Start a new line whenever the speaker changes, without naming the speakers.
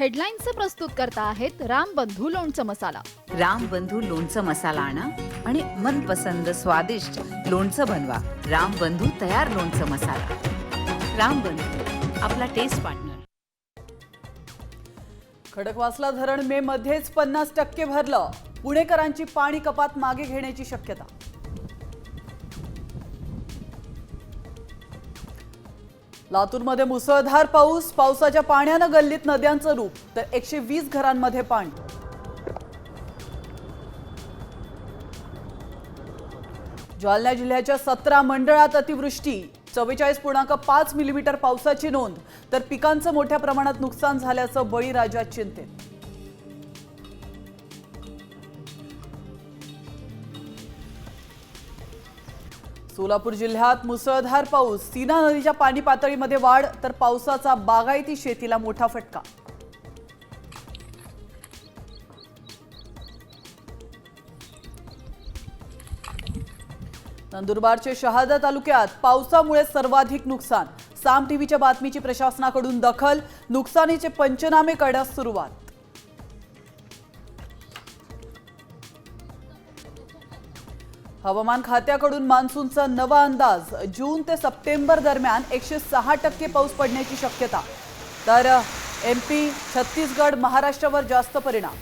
हेडलाईन्सचे प्रस्तुत करता आहेत राम बंधू लोणचं मसाला.
रामबंधू लोणचं मसाला आणा आणि मनपसंद स्वादिष्ट लोणचं बनवा. रामबंधू तयार लोणचं मसाला. रामबंधू आपला टेस्ट पार्टनर
खडकवासला धरण मे मध्येच पन्नास टक्के भरलं. पुणेकरांची पाणी कपात मागे घेण्याची शक्यता. लातूरमध्ये मुसळधार पाऊस पावसाच्या पाण्यानं गल्लीत नद्यांचं रूप तर एकशे वीस घरांमध्ये पाणी. जालना जिल्ह्याच्या सतरा मंडळात अतिवृष्टी चव्वेचाळीस पूर्णांक पाच मिलीमीटर पावसाची नोंद तर पिकांचं मोठ्या प्रमाणात नुकसान झाल्याचं बळीराजा चिंतेत. सोलापूर जिल्ह्यात मुसळधार पाऊस. सीना नदीच्या पाणी पातळीमध्ये वाढ तर पावसाचा बागायती शेतीला मोठा फटका. नंदुरबारचे शहादा तालुक्यात पावसामुळे सर्वाधिक नुकसान. साम टीव्हीच्या बातमीची प्रशासनाकडून दखल. नुकसानीचे पंचनामे करण्यास सुरुवात. हवामान खात्याकडून मान्सूनचा नवा अंदाज जून ते सप्टेंबर दरम्यान एकशे सहा टक्के पाऊस पडण्याची शक्यता. तर एम पी छत्तीसगड महाराष्ट्रावर जास्त परिणाम.